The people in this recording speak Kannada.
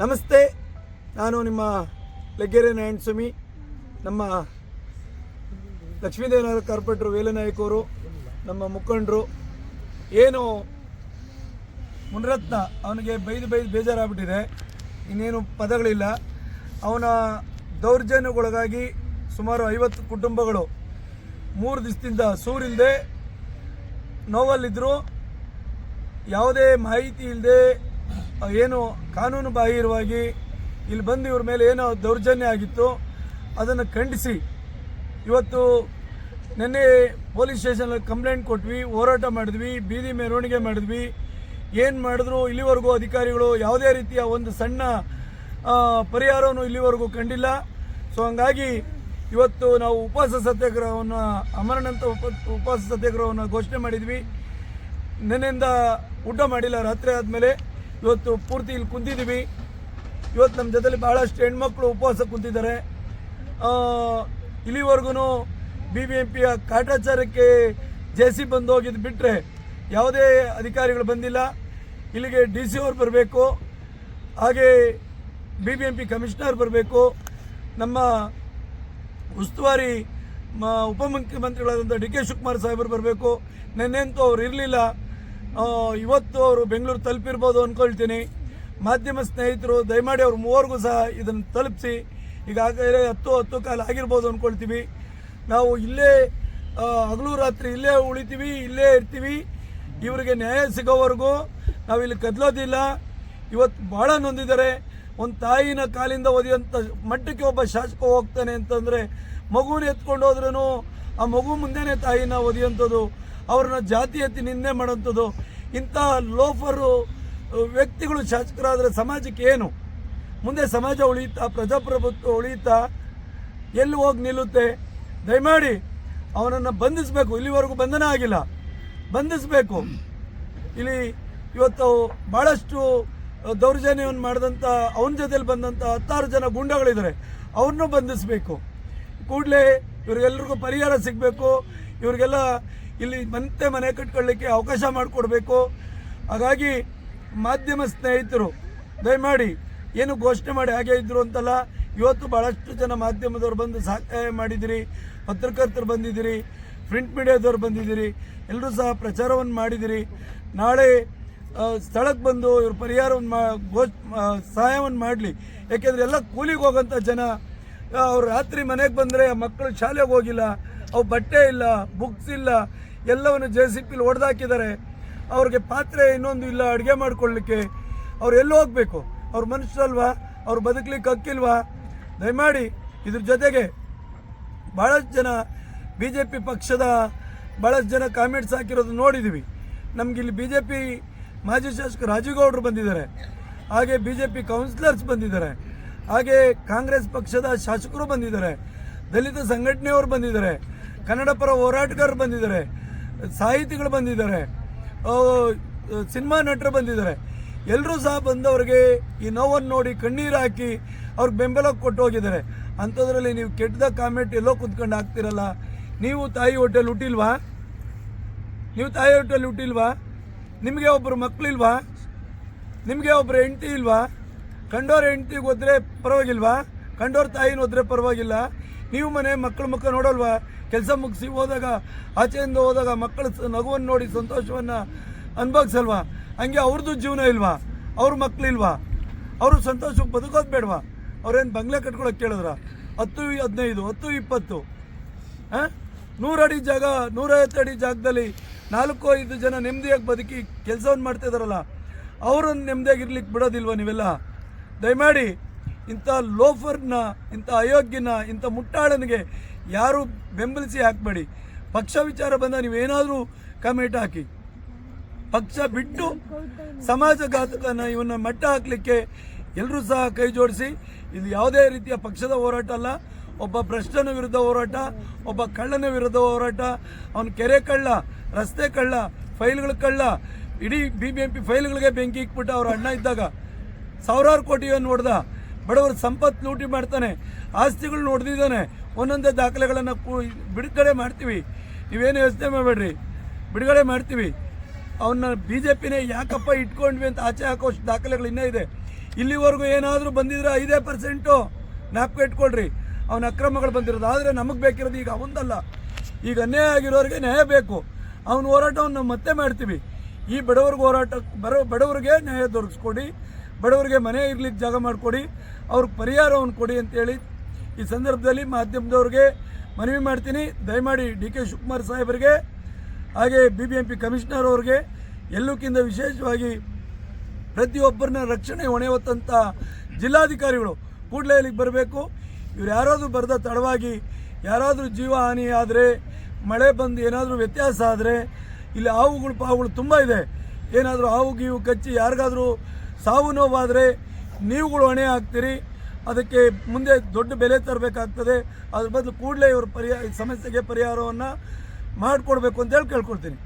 ನಮಸ್ತೆ, ನಾನು ನಿಮ್ಮ ಲೆಗ್ಗೆರೆ ನಾರಾಯಣ ಸ್ವಾಮಿ ನಮ್ಮ ಲಕ್ಷ್ಮೀದೇವನಗರ ಕಾರ್ಪೊರೇಟರ್ ವೇಲನಾಯಕವರು, ನಮ್ಮ ಮುಖಂಡರು. ಏನು ಮುನರತ್ನ ಅವನಿಗೆ ಬೈದು ಬೈದು ಬೇಜಾರಾಗ್ಬಿಟ್ಟಿದೆ. ಇನ್ನೇನು ಪದಗಳಿಲ್ಲ. ಅವನ ದೌರ್ಜನ್ಯಗೊಳಗಾಗಿ ಸುಮಾರು ಐವತ್ತು ಕುಟುಂಬಗಳು ಮೂರು ದಿವಸದಿಂದ ಸೂರಿಲ್ಲದೆ ನೋವಲ್ಲಿದ್ದರು ಯಾವುದೇ ಮಾಹಿತಿ ಇಲ್ಲದೆ ಏನು ಕಾನೂನು ಬಾಹಿರವಾಗಿ ಇಲ್ಲಿ ಬಂದು ಇವ್ರ ಮೇಲೆ ಏನೋ ದೌರ್ಜನ್ಯ ಆಗಿತ್ತು, ಅದನ್ನು ಖಂಡಿಸಿ. ಇವತ್ತು ನಿನ್ನೆ ಪೊಲೀಸ್ ಸ್ಟೇಷನಲ್ಲಿ ಕಂಪ್ಲೇಂಟ್ ಕೊಟ್ವಿ, ಹೋರಾಟ ಮಾಡಿದ್ವಿ, ಬೀದಿ ಮೆರವಣಿಗೆ ಮಾಡಿದ್ವಿ. ಏನು ಮಾಡಿದ್ರು ಇಲ್ಲಿವರೆಗೂ ಅಧಿಕಾರಿಗಳು ಯಾವುದೇ ರೀತಿಯ ಒಂದು ಸಣ್ಣ ಪರಿಹಾರವನ್ನು ಇಲ್ಲಿವರೆಗೂ ಕಂಡಿಲ್ಲ. ಸೊ ಹಂಗಾಗಿ ಇವತ್ತು ನಾವು ಉಪವಾಸ ಸತ್ಯಾಗ್ರಹವನ್ನು ಅಮರಣಂತ ಉಪ, ಉಪವಾಸ ಸತ್ಯಾಗ್ರಹವನ್ನು ಘೋಷಣೆ ಮಾಡಿದ್ವಿ. ನೆನ್ನೆಂದ ಊಟ ಮಾಡಿಲ್ಲ, ರಾತ್ರಿ ಆದಮೇಲೆ. ಇವತ್ತು ಪೂರ್ತಿ ಇಲ್ಲಿ ಕುಂತಿದ್ದೀವಿ ಇವತ್ತು ನಮ್ಮ ಜೊತೆಲಿ ಭಾಳಷ್ಟು ಹೆಣ್ಮಕ್ಳು ಉಪವಾಸ ಕುಂತಿದ್ದಾರೆ. ಇಲ್ಲಿವರೆಗೂ ಬಿ ಬಿ ಎಂ ಪಿಯ ಕಾಟಾಚಾರಕ್ಕೆ ಜೆ ಸಿ ಬಂದು ಹೋಗಿದ್ದು ಬಿಟ್ಟರೆ ಯಾವುದೇ ಅಧಿಕಾರಿಗಳು ಬಂದಿಲ್ಲ. ಇಲ್ಲಿಗೆ ಡಿ ಸಿ ಅವ್ರು ಬರಬೇಕು. ಹಾಗೆ B B M P commissioner ಬರಬೇಕು. ನಮ್ಮ ಉಸ್ತುವಾರಿ ಮ, ಉಪಮುಖ್ಯಮಂತ್ರಿಗಳಾದಂಥ ಡಿ ಕೆ ಶಿವಕುಮಾರ್ ಸಾಹೇಬರು ಬರಬೇಕು. ನೆನ್ನೆಂತೂ ಅವ್ರು ಇರಲಿಲ್ಲ. ಇವತ್ತು ಅವರು ಬೆಂಗಳೂರು ತಲುಪಿರ್ಬೋದು ಅಂದ್ಕೊಳ್ತೀನಿ ಮಾಧ್ಯಮ ಸ್ನೇಹಿತರು, ದಯಮಾಡಿ ಅವ್ರ ಮೂವರಿಗೂ ಸಹ ಇದನ್ನು ತಲುಪಿಸಿ. ಈಗಾಗಲೇ ಹತ್ತು ಹತ್ತು ಕಾಲ ಆಗಿರ್ಬೋದು ಅಂದ್ಕೊಳ್ತೀವಿ ನಾವು ಇಲ್ಲೇ ಹಗಲು ರಾತ್ರಿ ಇಲ್ಲೇ ಉಳಿತೀವಿ, ಇಲ್ಲೇ ಇರ್ತೀವಿ. ಇವರಿಗೆ ನ್ಯಾಯ ಸಿಗೋವರೆಗೂ ನಾವು ಇಲ್ಲಿ ಕದಲೋದಿಲ್ಲ. ಇವತ್ತು ಭಾಳ ನೊಂದಿದ್ದಾರೆ. ಒಂದು ತಾಯಿನ ಕಾಲಿಂದ ಒದೆಯುವಂಥ ಮಟ್ಟಕ್ಕೆ ಒಬ್ಬ ಶಾಸಕ ಹೋಗ್ತಾನೆ ಅಂತಂದರೆ ಮಗುನ ಎತ್ಕೊಂಡು ಹೋದ್ರೂ ಆ ಮಗು ಮುಂದೆನೇ ತಾಯಿನ ಒದೆಯುವಂಥದ್ದು ಅವ್ರನ್ನ ಜಾತಿ ಎತ್ತಿ ನಿಂದೆ ಮಾಡುವಂಥದ್ದು, ಇಂಥ ಲೋಫರು ವ್ಯಕ್ತಿಗಳು ಶಾಸಕರಾದರೆ ಸಮಾಜಕ್ಕೆ ಏನು? ಮುಂದೆ ಸಮಾಜ ಉಳಿಯುತ್ತಾ, ಪ್ರಜಾಪ್ರಭುತ್ವ ಉಳಿಯುತ್ತಾ, ಎಲ್ಲಿ ಹೋಗಿ ನಿಲ್ಲುತ್ತೆ? ದಯಮಾಡಿ ಅವನನ್ನು ಬಂಧಿಸಬೇಕು. ಇಲ್ಲಿವರೆಗೂ ಬಂಧನ ಆಗಿಲ್ಲ. ಬಂಧಿಸಬೇಕು. ಇಲ್ಲಿ ಇವತ್ತು ಭಾಳಷ್ಟು ದೌರ್ಜನ್ಯವನ್ನು ಮಾಡಿದಂಥ, ಅವನ ಜೊತೆಲಿ ಬಂದಂಥ ಹತ್ತಾರು ಜನ ಗುಂಡಗಳಿದ್ದಾರೆ. ಅವ್ರನ್ನೂ ಬಂಧಿಸಬೇಕು. ಕೂಡಲೇ ಇವ್ರಿಗೆಲ್ರಿಗೂ ಪರಿಹಾರ ಸಿಗಬೇಕು. ಇವ್ರಿಗೆಲ್ಲ ಇಲ್ಲಿ ಮತ್ತೆ ಮನೆ ಕಟ್ಕೊಳ್ಳಿಕ್ಕೆ ಅವಕಾಶ ಮಾಡಿಕೊಡ್ಬೇಕು. ಹಾಗಾಗಿ ಮಾಧ್ಯಮ ಸ್ನೇಹಿತರು, ದಯಮಾಡಿ ಏನು ಘೋಷಣೆ ಮಾಡಿ ಹಾಗೆ ಇದ್ರು ಅಂತಲ್ಲ, ಇವತ್ತು ಭಾಳಷ್ಟು ಜನ ಮಾಧ್ಯಮದವ್ರು ಬಂದು ಸಹಾಯ ಮಾಡಿದಿರಿ, ಪತ್ರಕರ್ತರು ಬಂದಿದ್ದೀರಿ ಪ್ರಿಂಟ್ ಮೀಡಿಯಾದವ್ರು ಬಂದಿದ್ದೀರಿ ಎಲ್ಲರೂ ಸಹ ಪ್ರಚಾರವನ್ನು ಮಾಡಿದಿರಿ. ನಾಳೆ ಸ್ಥಳಕ್ಕೆ ಬಂದು ಇವ್ರ ಪರಿಹಾರವನ್ನು ಮಾ, ಘೋಷ ಸಹಾಯವನ್ನು ಮಾಡಲಿ. ಯಾಕೆಂದರೆ ಎಲ್ಲ ಕೂಲಿಗೆ ಹೋಗೋಂಥ ಜನ ಅವ್ರು ರಾತ್ರಿ ಮನೆಗೆ ಬಂದರೆ ಮಕ್ಕಳು ಶಾಲೆಗೆ ಹೋಗಿಲ್ಲ. ಅವು ಬಟ್ಟೆ ಇಲ್ಲ ಬುಕ್ಸ್ ಇಲ್ಲ, ಎಲ್ಲವನ್ನು ಜೆ ಸಿ ಪಿಲಿ ಹೊಡೆದಾಕಿದ್ದಾರೆ ಅವ್ರಿಗೆ ಪಾತ್ರೆ ಇನ್ನೊಂದು ಇಲ್ಲ, ಅಡುಗೆ ಮಾಡ್ಕೊಳ್ಳಿಕ್ಕೆ. ಅವ್ರು ಎಲ್ಲಿ ಹೋಗಬೇಕು? ಅವ್ರ ಮನುಷ್ಯರಲ್ವಾ? ಅವ್ರು ಬದುಕಲಿಕ್ಕೆ ಹಕ್ಕಿಲ್ವಾ? ದಯಮಾಡಿ ಇದ್ರ ಜೊತೆಗೆ ಭಾಳಷ್ಟು ಜನ ಬಿ ಜೆ ಪಿ ಪಕ್ಷದ ಭಾಳಷ್ಟು ಜನ ಕಾಮೆಂಟ್ಸ್ ಹಾಕಿರೋದು ನೋಡಿದ್ದೀವಿ ನಮ್ಗೆ ಇಲ್ಲಿ ಬಿ ಜೆ ಪಿ ಮಾಜಿ ಶಾಸಕ ರಾಜೀವ್ಗೌಡರು ಬಂದಿದ್ದಾರೆ. ಹಾಗೆ ಬಿ ಜೆ ಪಿ ಕೌನ್ಸಿಲರ್ಸ್ ಬಂದಿದ್ದಾರೆ. ಹಾಗೆ ಕಾಂಗ್ರೆಸ್ ಪಕ್ಷದ ಶಾಸಕರು ಬಂದಿದ್ದಾರೆ. ದಲಿತ ಸಂಘಟನೆಯವರು ಬಂದಿದ್ದಾರೆ. ಕನ್ನಡ ಪರ ಹೋರಾಟಗಾರರು ಬಂದಿದ್ದಾರೆ, ಸಾಹಿತಿಗಳು ಬಂದಿದ್ದಾರೆ ಸಿನಿಮಾ ನಟರು ಬಂದಿದ್ದಾರೆ. ಎಲ್ಲರೂ ಸಹ ಬಂದವರಿಗೆ ಈ ನೋವನ್ನು ನೋಡಿ ಕಣ್ಣೀರು ಹಾಕಿ ಅವ್ರಿಗೆ ಬೆಂಬಲ ಕೊಟ್ಟು ಹೋಗಿದ್ದಾರೆ. ಅಂಥದ್ರಲ್ಲಿ ನೀವು ಕೆಟ್ಟದ ಕಾಮೆಂಟ್ ಎಲ್ಲೋ ಕುತ್ಕೊಂಡು ಹಾಕ್ತಿರಲ್ಲ. ನೀವು ತಾಯಿ ಹೋಟೆಲ್ ಹುಟ್ಟಿಲ್ವಾ? ನೀವು ತಾಯಿ ಹೋಟೆಲ್ ಹುಟ್ಟಿಲ್ವಾ? ನಿಮಗೆ ಒಬ್ಬರು ಮಕ್ಕಳಿಲ್ವಾ ನಿಮಗೆ ಒಬ್ಬರು ಹೆಂಡತಿ ಇಲ್ವಾ? ಕಂಡೋರ ಹೆಂಡತಿಗೆ ಹೋದರೆ ಪರವಾಗಿಲ್ವಾ? ಕಂಡೋರ ತಾಯಿನ ಹೋದರೆ ಪರವಾಗಿಲ್ಲ? ನೀವು ಮನೆ ಮಕ್ಕಳ ಮಕ್ಕಳು ನೋಡಲ್ವಾ? ಕೆಲಸ ಮುಗಿಸಿ ಹೋದಾಗ, ಆಚೆಯಿಂದ ಹೋದಾಗ ಮಕ್ಕಳ ನಗುವನ್ನು ನೋಡಿ ಸಂತೋಷವನ್ನು ಅನುಭವಿಸಲ್ವಾ? ಹಂಗೆ ಅವ್ರದ್ದು ಜೀವನ ಇಲ್ವಾ? ಅವ್ರ ಮಕ್ಕಳಿಲ್ವಾ ಅವರು ಸಂತೋಷಕ್ಕೆ ಬದುಕೋದು ಬೇಡವಾ? ಅವ್ರೇನು ಬಂಗ್ಲೆ ಕಟ್ಕೊಳಕ್ಕೆ ಕೇಳಿದ್ರ? ಹತ್ತು, ಹದಿನೈದು, ಹತ್ತು, ಇಪ್ಪತ್ತು. ಹಾಂ? ನೂರಡಿ ಜಾಗ ನೂರೈವತ್ತು ಅಡಿ ಜಾಗದಲ್ಲಿ ನಾಲ್ಕು, ಐದು ಜನ ನೆಮ್ಮದಿಯಾಗಿ ಬದುಕಿ ಕೆಲಸವನ್ನು ಮಾಡ್ತಾ ಇದ್ದಾರಲ್ಲ ಅವ್ರನ್ನ ನೆಮ್ಮದಿಯಾಗಿರ್ಲಿಕ್ಕೆ ಬಿಡೋದಿಲ್ವ ನೀವೆಲ್ಲ? ದಯಮಾಡಿ ಇಂಥ ಲೋಫರ್ನ, ಇಂಥ ಅಯೋಗ್ಯನ, ಇಂಥ ಮುಟ್ಟಾಳನಿಗೆ ಯಾರು ಬೆಂಬಲಿಸಿ ಹಾಕಬೇಡಿ. ಪಕ್ಷ ವಿಚಾರ ಬಂದ ನೀವೇನಾದರೂ ಕಮೆಂಟ್ ಹಾಕಿ. ಪಕ್ಷ ಬಿಟ್ಟು ಸಮಾಜಘಾತಕನ ಇವನ್ನ ಮಟ್ಟ ಹಾಕಲಿಕ್ಕೆ ಎಲ್ಲರೂ ಸಹ ಕೈ ಜೋಡಿಸಿ. ಇದು ಯಾವುದೇ ರೀತಿಯ ಪಕ್ಷದ ಹೋರಾಟ ಅಲ್ಲ. ಒಬ್ಬ ಭ್ರಷ್ಟನ ವಿರುದ್ಧ ಹೋರಾಟ, ಒಬ್ಬ ಕಳ್ಳನ ವಿರುದ್ಧ ಹೋರಾಟ. ಅವನ ಕೆರೆ ಕಳ್ಳ, ರಸ್ತೆ ಕಳ್ಳ, ಫೈಲ್ಗಳ ಕಳ್ಳ. ಇಡೀ ಬಿ ಬಿ ಎಂ ಪಿ ಫೈಲ್ಗಳಿಗೆ ಬೆಂಕಿ ಇಕ್ಬಿಟ್ಟು ಅವ್ರ ಅಣ್ಣ ಇದ್ದಾಗ ಸಾವಿರಾರು ಕೋಟಿಯನ್ನು ಹೊಡೆದ. ಬಡವರ ಸಂಪತ್ತು ಲೂಟಿ ಮಾಡ್ತಾನೆ. ಆಸ್ತಿಗಳು ಹೊಡೆದಿದ್ದಾನೆ ಒಂದೊಂದೇ ದಾಖಲೆಗಳನ್ನು ಬಿಡುಗಡೆ ಮಾಡ್ತೀವಿ. ನೀವೇನು ಯೋಚನೆ ಮಾಡಬೇಡ್ರಿ. ಬಿಡುಗಡೆ ಮಾಡ್ತೀವಿ. ಅವನ್ನ ಬಿ ಜೆ ಪಿನೇ ಯಾಕಪ್ಪ ಇಟ್ಕೊಂಡ್ವಿ ಅಂತ ಆಚೆ ಹಾಕೋಷ್ಟು ದಾಖಲೆಗಳು ಇನ್ನೇ ಇದೆ. ಇಲ್ಲಿವರೆಗೂ ಏನಾದರೂ ಬಂದಿದ್ರೆ ಐದೇ ಪರ್ಸೆಂಟು ಜ್ಞಾಪಕ ಇಟ್ಕೊಳ್ರಿ. ಅವನ ಅಕ್ರಮಗಳು ಬಂದಿರೋದು. ಆದರೆ ನಮಗೆ ಬೇಕಿರೋದು ಈಗ ಅವಂದಲ್ಲ. ಈಗ ಅನ್ಯಾಯ ಆಗಿರೋರಿಗೆ ನ್ಯಾಯ ಬೇಕು. ಅವನ ಹೋರಾಟವನ್ನು ಮತ್ತೆ ಮಾಡ್ತೀವಿ. ಈ ಬಡವ್ರಿಗೆ ಹೋರಾಟ ಬರೋ ಬಡವರಿಗೆ ನ್ಯಾಯ ದೊರಕಿಸ್ಕೊಡಿ. ಬಡವರಿಗೆ ಮನೆ ಇರ್ಲಿಕ್ಕೆ ಜಾಗ ಮಾಡಿಕೊಡಿ, ಅವ್ರಿಗೆ ಪರಿಹಾರವನ್ನು ಕೊಡಿ ಅಂತೇಳಿ ಈ ಸಂದರ್ಭದಲ್ಲಿ ಮಾಧ್ಯಮದವ್ರಿಗೆ ಮನವಿ ಮಾಡ್ತೀನಿ. ದಯಮಾಡಿ ಡಿ ಕೆ ಶಿವಕುಮಾರ್ ಸಾಹೇಬರಿಗೆ, ಹಾಗೆ B B M P commissioner ಅವ್ರಿಗೆ, ಎಲ್ಲಕ್ಕಿಂತ ವಿಶೇಷವಾಗಿ ಪ್ರತಿಯೊಬ್ಬರನ್ನ ರಕ್ಷಣೆ ಹೊಣೆ ಹೊತ್ತಂಥ ಜಿಲ್ಲಾಧಿಕಾರಿಗಳು ಕೂಡಲೇ ಇಲ್ಲಿಗೆ ಬರಬೇಕು. ಇವ್ರು ಯಾರಾದರೂ ಬರೆದ ತಡವಾಗಿ, ಯಾರಾದರೂ ಜೀವ ಹಾನಿ ಆದರೆ, ಮಳೆ ಬಂದು ಏನಾದರೂ ವ್ಯತ್ಯಾಸ ಆದರೆ, ಇಲ್ಲಿ ಹಾವುಗಳು, ಪಾವುಗಳು ತುಂಬ ಇದೆ. ಏನಾದರೂ ಹಾವು, ಗೀವು, ಕಚ್ಚಿ, ಯಾರಿಗಾದರೂ ಸಾವು ನೋವಾದರೆ ನೀವುಗಳು ಹೊಣೆ ಆಗ್ತೀರಿ ಅದಕ್ಕೆ ಮುಂದೆ ದೊಡ್ಡ ಬೆಲೆ ತರಬೇಕಾಗ್ತದೆ. ಅದ್ರ ಬದಲು ಕೂಡಲೇ ಇವರು ಪರಿಹಾರ ಸಮಸ್ಯೆಗೆ ಪರಿಹಾರವನ್ನು ಮಾಡಿಕೊಡ್ಬೇಕು ಅಂತೇಳಿ ಕೇಳ್ಕೊಳ್ತೀನಿ.